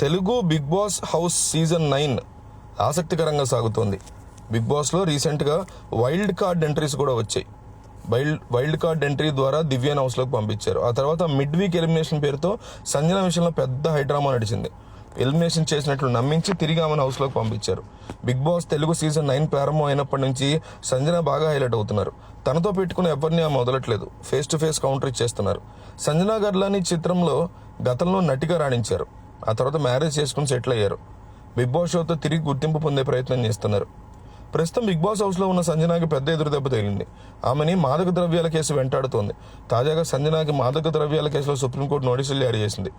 Telugu Bigg Boss house season nine ఆసక్తికరంగా సాగుతోంది. Big బాస్లో రీసెంట్గా వైల్డ్ కార్డ్ ఎంట్రీస్ కూడా వచ్చాయి. వైల్డ్ వైల్డ్ కార్డ్ ఎంట్రీ ద్వారా దివ్యాన్ హౌస్లోకి పంపించారు. ఆ తర్వాత మిడ్ వీక్ ఎలిమినేషన్ పేరుతో సంజన విషయంలో పెద్ద హైడ్రామా నడిచింది. ఎలిమినేషన్ చేసినట్లు నమ్మించి తిరిగి ఆమెను హౌస్లోకి పంపించారు. Bigg Boss Telugu season nine ప్రారంభం అయినప్పటి నుంచి సంజన బాగా హైలైట్ అవుతున్నారు. తనతో పెట్టుకుని ఎవరిని ఆమె వదలట్లేదు. ఫేస్ టు ఫేస్ కౌంటర్ ఇచ్చేస్తున్నారు. సంజనా గర్లాని చిత్రంలో గతంలో నటిగా రాణించారు. ఆ తర్వాత మ్యారేజ్ చేసుకుని సెటిల్ అయ్యారు. బిగ్ బాస్ షోతో తిరిగి గుర్తింపు పొందే ప్రయత్నం చేస్తున్నారు. ప్రస్తుతం బిగ్ బాస్ హౌస్లో ఉన్న సంజనాకి పెద్ద ఎదురు దెబ్బ తగిలింది. ఆమెని మాదక ద్రవ్యాల కేసు వెంటాడుతోంది. తాజాగా సంజనాకి మాదక ద్రవ్యాల కేసులో సుప్రీంకోర్టు నోటీసులు జారీ చేసింది.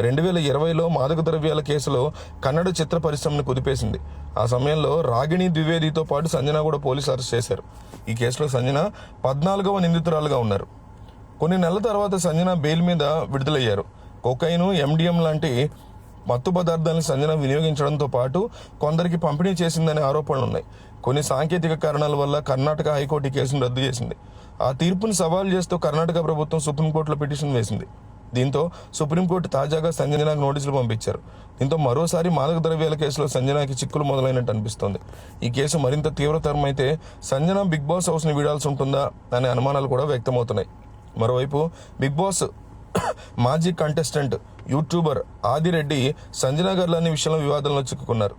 రెండు వేల ఇరవైలో మాదక ద్రవ్యాల కేసులో కన్నడ చిత్ర పరిశ్రమను కుదిపేసింది. ఆ సమయంలో రాగిణి ద్వివేదితో పాటు సంజన కూడా పోలీసు అరెస్ట్ చేశారు. ఈ కేసులో సంజన పద్నాలుగవ నిందితురాలుగా ఉన్నారు. కొన్ని నెలల తర్వాత సంజన బెయిల్ మీద విడుదలయ్యారు. కొకైను ఎండిఎం లాంటి మత్తు పదార్థాలను సంజన వినియోగించడంతో పాటు కొందరికి పంపిణీ చేసిందనే ఆరోపణలు ఉన్నాయి కొన్ని సాంకేతిక కారణాల వల్ల కర్ణాటక హైకోర్టు కేసును రద్దు చేసింది. ఆ తీర్పును సవాల్ చేస్తూ కర్ణాటక ప్రభుత్వం సుప్రీంకోర్టులో పిటిషన్ వేసింది. దీంతో సుప్రీంకోర్టు తాజాగా సంజనాకు నోటీసులు పంపించారు. దీంతో మరోసారి మాదక ద్రవ్యాల కేసులో సంజనాకి చిక్కులు మొదలైనట్టు అనిపిస్తోంది. ఈ కేసు మరింత తీవ్రతరం అయితే సంజన బిగ్ బాస్ హౌస్ని వీడాల్సి ఉంటుందా అనే అనుమానాలు కూడా వ్యక్తమవుతున్నాయి. మరోవైపు బిగ్ బాస్ మాజీ కంటెస్టెంట్ యూట్యూబర్ ఆదిరెడ్డి సంజనాగర్లోని విషయంలో వివాదంలో చిక్కుకున్నారు.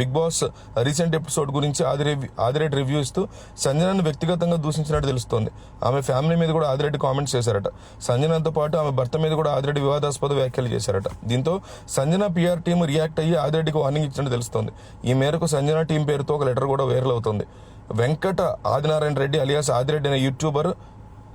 బిగ్ బాస్ రీసెంట్ ఎపిసోడ్ గురించి ఆదిరెడ్డి ఆదిరెడ్డి రివ్యూ ఇస్తూ సంజనాను వ్యక్తిగతంగా దూషించినట్టు తెలుస్తోంది. ఆమె ఫ్యామిలీ మీద కూడా ఆదిరెడ్డి కామెంట్స్ చేశారట. సంజనంతో పాటు ఆమె భర్త మీద కూడా ఆదిరెడ్డి వివాదాస్పద వ్యాఖ్యలు చేశారట. దీంతో సంజన పిఆర్ టీం రియాక్ట్ అయ్యి ఆదిరెడ్డికి వార్నింగ్ ఇచ్చినట్టు తెలుస్తోంది. ఈ మేరకు సంజన టీం పేరుతో ఒక లెటర్ కూడా వైరల్ అవుతుంది. వెంకట ఆదినారాయణ రెడ్డి అలియాస్ ఆదిరెడ్డి అనే యూట్యూబర్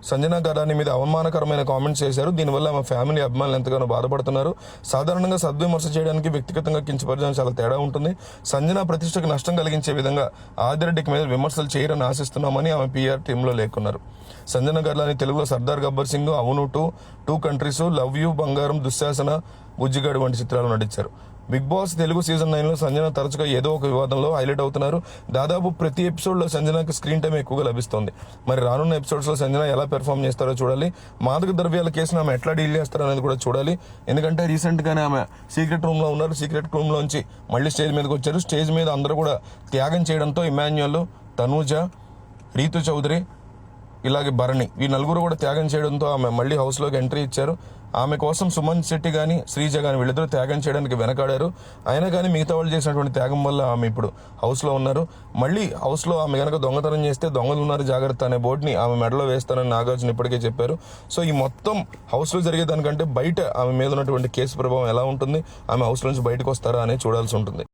సంజనా గరాని మీద అవమానకరమైన కామెంట్స్ చేశారు. దీనివల్ల ఆమె ఫ్యామిలీ అభిమానులు ఎంతగానో బాధపడుతున్నారు. సాధారణంగా సద్విమర్శ చేయడానికి వ్యక్తిగతంగా కించపరచడానికి చాలా తేడా ఉంటుంది. సంజన ప్రతిష్టకు నష్టం కలిగించే విధంగా ఆదిరెడ్డికి మీద విమర్శలు చేయరని ఆశిస్తున్నామని ఆమె పీఆర్ టీంలో లేకున్నారు. సంజన గర్లాని తెలుగులో సర్దార్ గబ్బర్ సింగ్ అవును two two countries love you Bangaram Dushasana Bujjigadu వంటి చిత్రాలు నటించారు. బిగ్ బాస్ తెలుగు సీజన్ నైన్లో సంజన తరచుగా ఏదో ఒక వివాదంలో హైలైట్ అవుతున్నారు. దాదాపు ప్రతి ఎపిసోడ్లో స్క్రీన్ టైం ఎక్కువగా లభిస్తుంది. మరి రానున్న ఎపిసోడ్స్లో సంజన ఎలా పెర్ఫామ్ చేస్తారో చూడాలి. మాదక ద్రవ్యాల కేసును ఆమె ఎట్లా డీల్ చేస్తారో అనేది కూడా చూడాలి. ఎందుకంటే రీసెంట్ గానే ఆమె సీక్రెట్ రూమ్లో ఉన్నారు. సీక్రెట్ రూమ్ లోంచి మళ్ళీ స్టేజ్ మీదకి వచ్చారు. స్టేజ్ మీద అందరూ కూడా త్యాగం చేయడంతో ఇమాన్యుయల్ తనూజ రీతు చౌదరి ఇలాగే భరణి. ఈ నలుగురు కూడా త్యాగం చేయడంతో ఆమె మళ్ళీ హౌస్లోకి ఎంట్రీ ఇచ్చారు. ఆమె కోసం సుమన్ శెట్టి కానీ శ్రీజ కానీ వీళ్ళిద్దరూ త్యాగం చేయడానికి వెనకాడారు. అయినా కానీ మిగతా వాళ్ళు చేసినటువంటి త్యాగం వల్ల ఆమె ఇప్పుడు హౌస్లో ఉన్నారు. మళ్ళీ హౌస్లో ఆమె కనుక దొంగతనం చేస్తే దొంగలు ఉన్నారు జాగ్రత్త అనే బోర్డుని ఆమె మెడలో వేస్తానని నాగార్జున ఇప్పటికే చెప్పారు. సో ఈ మొత్తం హౌస్లో జరిగేదానికంటే బయట ఆమె మీద ఉన్నటువంటి కేసు ప్రభావం ఎలా ఉంటుంది? ఆమె హౌస్ నుంచి బయటకు వస్తారా అనేది చూడాల్సి ఉంటుంది.